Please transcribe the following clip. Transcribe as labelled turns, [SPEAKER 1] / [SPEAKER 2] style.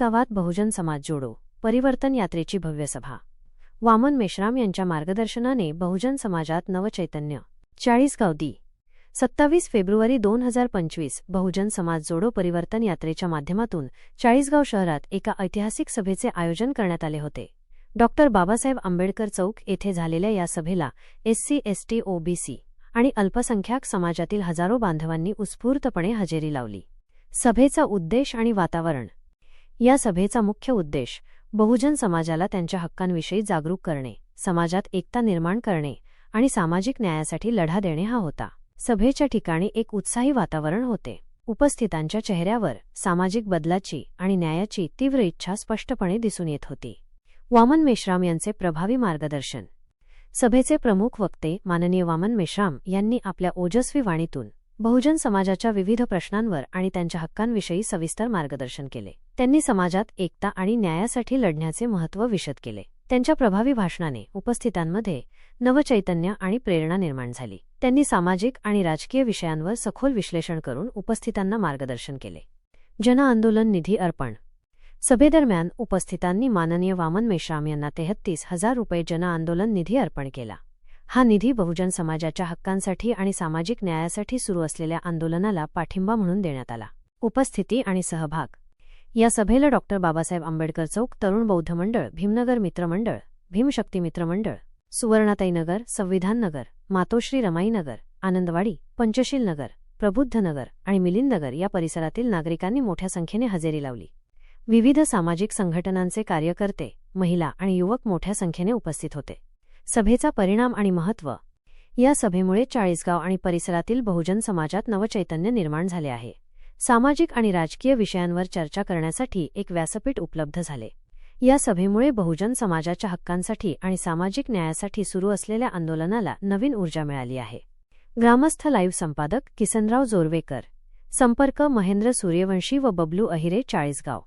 [SPEAKER 1] गावात बहुजन समाज जोडो परिवर्तन यात्रेची भव्य सभा. वामन मेश्राम यांच्या मार्गदर्शनाने बहुजन समाजात नवचैतन्य. चाळीसगाव दी सत्तावीस फेब्रुवारी दोन हजार पंचवीस बहुजन समाज जोडो परिवर्तन यात्रेच्या माध्यमातून चाळीसगाव शहरात एका ऐतिहासिक सभेचे आयोजन करण्यात आले होते. डॉक्टर बाबासाहेब आंबेडकर चौक येथे झालेल्या या सभेला एससी एसटी ओबीसी आणि अल्पसंख्याक समाजातील हजारो बांधवांनी उत्स्फूर्तपणे हजेरी लावली. सभेचा उद्देश आणि वातावरण या सभेचा मुख्य उद्देश बहुजन समाजाला त्यांच्या हक्कांविषयी जागरूक करणे समाजात एकता निर्माण करणे आणि सामाजिक न्यायासाठी लढा देणे हा होता. सभेच्या ठिकाणी एक उत्साही वातावरण होते. उपस्थितांच्या चेहऱ्यावर सामाजिक बदलाची आणि न्यायाची तीव्र इच्छा स्पष्टपणे दिसून येत होती. वामन मेश्राम यांचे प्रभावी मार्गदर्शन. सभेचे प्रमुख वक्ते माननीय वामन मेश्राम यांनी आपल्या ओजस्वी वाणीतून बहुजन समाजाच्या विविध प्रश्नांवर आणि त्यांच्या हक्कांविषयी सविस्तर मार्गदर्शन केले. त्यांनी समाजात एकता आणि न्यायासाठी लढण्याचे महत्त्व विशद केले. त्यांच्या प्रभावी भाषणाने उपस्थितांमध्ये नवचैतन्य आणि प्रेरणा निर्माण झाली. त्यांनी सामाजिक आणि राजकीय विषयांवर सखोल विश्लेषण करून उपस्थितांना मार्गदर्शन केले. जनआंदोलन निधी अर्पण. सभेदरम्यान उपस्थितांनी माननीय वामन मेश्राम यांना तेहत्तीस हजार रुपये जनआंदोलन निधी अर्पण केला. हा निधी बहुजन समाजाच्या हक्कांसाठी आणि सामाजिक न्यायासाठी सुरू असलेल्या आंदोलनाला पाठिंबा म्हणून देण्यात आला. उपस्थिती आणि सहभाग. या सभेला डॉक्टर बाबासाहेब आंबेडकर चौक तरुण बौद्ध मंडळ भीमनगर मित्रमंडळ भीमशक्ती मित्रमंडळ सुवर्णाताईनगर संविधान नगर मातोश्री रमाईनगर आनंदवाडी पंचशील नगर प्रबुद्ध नगर आणि मिलिंदनगर या परिसरातील नागरिकांनी मोठ्या संख्येने हजेरी लावली. विविध सामाजिक संघटनांचे कार्यकर्ते महिला आणि युवक मोठ्या संख्येने उपस्थित होते. सभेचा परिणाम आणि महत्त्व. या सभेमुळे चाळीसगाव आणि परिसरातील बहुजन समाजात नवचैतन्य निर्माण झाले आहे. सामाजिक आणि राजकीय विषयांवर चर्चा करण्यासाठी एक व्यासपीठ उपलब्ध झाले. या सभेमुळे बहुजन समाजाच्या हक्कांसाठी आणि सामाजिक न्यायासाठी सुरू असलेल्या आंदोलनाला नवीन ऊर्जा मिळाली आहे. ग्रामस्थ लाईव्ह संपादक किसनराव जोरवेकर. संपर्क महेंद्र सूर्यवंशी व बबलू अहिरे चाळीसगाव.